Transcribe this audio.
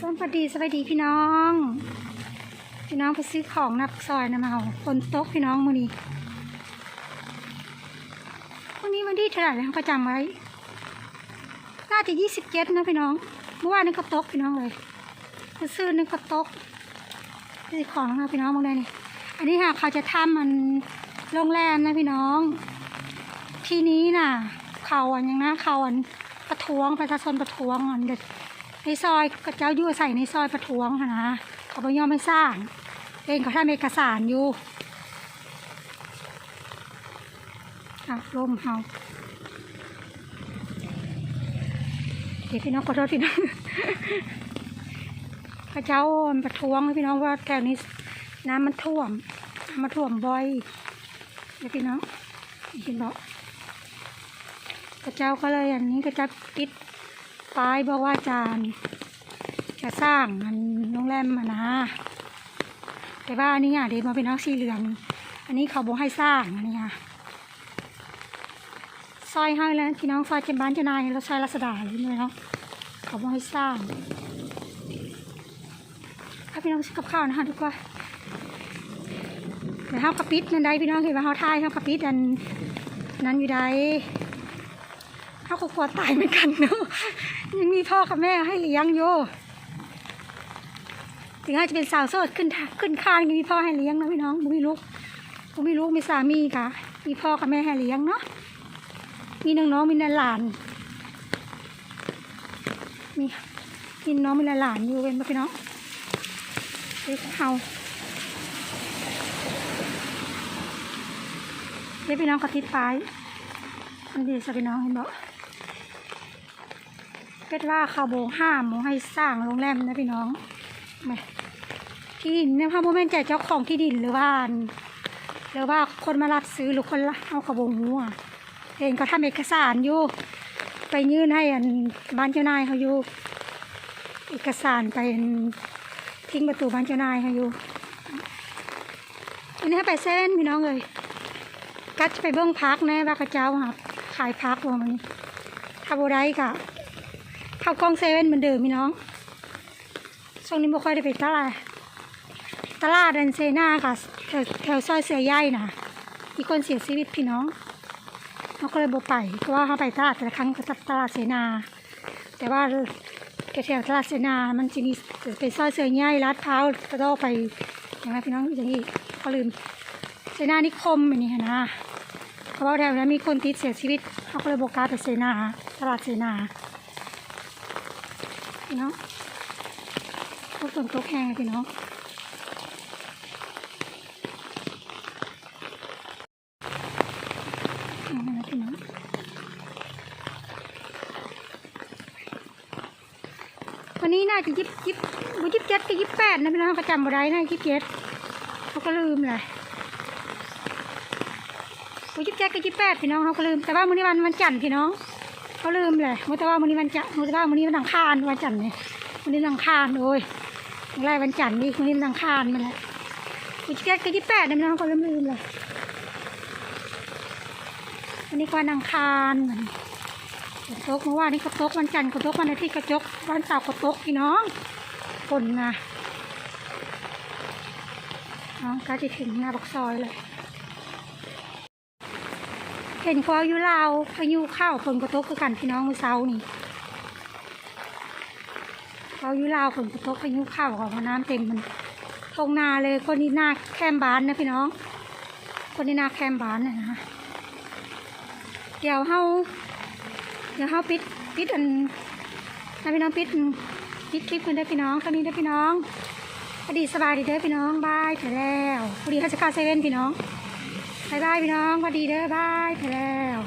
สวัสดีสวัสดีพี่น้อง พี่น้องไปซื้อของนับซอยนะมาเอาคนโต๊ะพี่น้องมือนี้วันนี้วันที่เท่าไหร่แล้วก็จำไว้ น่าจะยี่สิบเจ็ดนะพี่น้อง เมื่อวานนี้ก็โต๊ะพี่น้องเลยไปซื้อนึงก็โต๊ะซื้อของนะพี่น้องมองได้นี่ อันนี้ค่ะเขาจะทำมันโรงแรมนะพี่น้อง ที่นี้น่ะ เขาอันยังนะเขาอันประท้วงประชาชนประท้วงอันเด็ด ในซอยก็เจ้าอยู่ใส่ในซอยประท้วงค่ะนะเขาไม่ยอมไม่สร้างเองก็ทำเอกสารอยู่อะลมเฮาเดี๋ยวพี่น้องขอโทษพี่น้องเขาเจ้าประท้วงพี่น้องว่าแถวนี้น้ำมันท่วมน้ำมันท่วมบ่อยเดี๋ยวพี่น้องเห็นบอกพระเจ้าก็เลยอันนี้ก็จะปิด ป้ายบอกว่าจานจะสร้างมันโรงแรมมานะ แต่ว่าอันนี้อะเดี๋ยวมาเป็นนักสีเหลือง อันนี้เขาบอกให้สร้างอันนี้ค่ะซอยห้แล้วพี่น้องซอยเจมบ้านเจนายเราซอยรัศดาเลยเนาะเขาบอกให้สร้างถ้าพี่น้องซื้อกับข้าวนะคะทุกคนเดี๋ยวเขากระปิดนั่นได้พี่น้องเห็นว่าเขาวทายเขากระปิดอันนั้นอยู่ใด เขาก็กลัวตายเหมือนกันเนาะยังมีพ่อกับแม่ให้เลี้ยงอยู่ถึงอาจจะเป็นสาวโสดขึ้นขึ้นคานยังมีพ่อให้เลี้ยงนะพี่น้องบ่มีลูกบ่มีลูกมีสามีค่ะ มีพ่อกับแม่ให้เลี้ยงเนาะมีน้องๆมีหลานมีมีน้องมีหลานอยู่เป็นบ่พี่น้องเด็กเฮาเด็กพี่น้องกระติดปลายอันดีสิพี่น้องเห็นบอก เกิดว่าเขาโบห้ามโมให้สร้างโรงแรมนะพี่น้องม่ที่ดินเนี่ยค่ะโมเมนต์ใจเจ้าของที่ดินหรือว่าหรือว่าคนมารับซื้อหรือคนเอาเขาโบงูอะเองก็ทำเอกสารอยู่ ไปยื่นให้อันบ้านเจ้านายเขาอยู่ เอกสารไปทิ้งประตูบ้านเจ้านายเขาอยู่อันนี้ไปเซเว่นพี่น้องเลยกัดจะไปเบิ้งพักนะว่ากระเจ้าค่ะขายพักว่ามันถ้าโบได้กะ ข้ากล้องเซเว่นเหมือนเดิมพี่น้อง ช่วงนี้ไม่ค่อยได้ไปตลาดตลาดเดนเซนาค่ะแถวแถวซอยเสือใหญ่น่ะมีคนเสียชีวิตพี่น้องเราก็เลยโบไปเพราะว่าเขาไปตลาดแต่ละครั้งก็ตลาดเสนา แต่ว่าแถวตลาดเสนา มันจะมีไปซอยเสือใหญ่ลาดพร้าวกระโดดไปอย่างไรพี่น้องอย่างนี้เขาลืมเสนานิคมอันนี้นะเพราะว่าแถวนั้นมีคนติดเสียชีวิตเขาก็เลยบอกกล้าไปเสนาตลาดเสนา พี่น้องพวกฝนตกแห้งเลยพี่น้องเอามานะพี่น้องวันนี้น่าจะยิบยิบบุยิบเจ็ดกับยิบแปดนะพี่น้องเขาจำบ่ได้นะยิบเจ็ดเขาก็ลืมเลยกูยิบแจ็คก็ยิบแปดพี่น้องเขาก็ลืมแต่ว่ามื้อนี้วันวันจันทร์พี่น้อง เขาลืมเลยมื้อแต่ว่ามื้อนี้วันจันทร์มื้อแต่ว่ามื้อนี้วันอังคารวันจันทร์เนี่ยมื้อนี้วันอังคารโอ้ยไล่วันจันทร์นี่มื้อนี้วันอังคารมาแล้วกูยิบแจ็คก็ยิบแปดเนี่ยน้องเขาลืมลืมเลยวันนี้ก็วันอังคารมันฝนตกเมื่อวานนี้ก็ตกวันจันทร์ก็ตกวันอาทิตย์ก็ตกวันเสาร์ก็ตกพี่น้องฝนนะน้องก็จะถึงหน้าบักซอยเลย เห็นพออยู่ลาวพายุเข้าฝนกระทบคือกันพี่น้องมือเช้านี่พออยู่ลาวฝนกระทบพายุเข้าของน้ำเต็มมันทงนาเลยคนนี้หน้าแคมบานนะพี่น้อง คนนี้หน้าแคมบานนะนะเดี๋ยวเฮาเดี๋ยวเฮาปิดปิดอันนะพี่น้องปิดปิดคลิปกันได้พี่น้องตอนนี้ได้พี่น้องอดีสบายดีเด้อพี่น้องบายไปแล้วพอดีเขาจะเข้าเซเว่นพี่น้อง บายบายพี่น้องสวัสดีเด้อบายไปแล้ว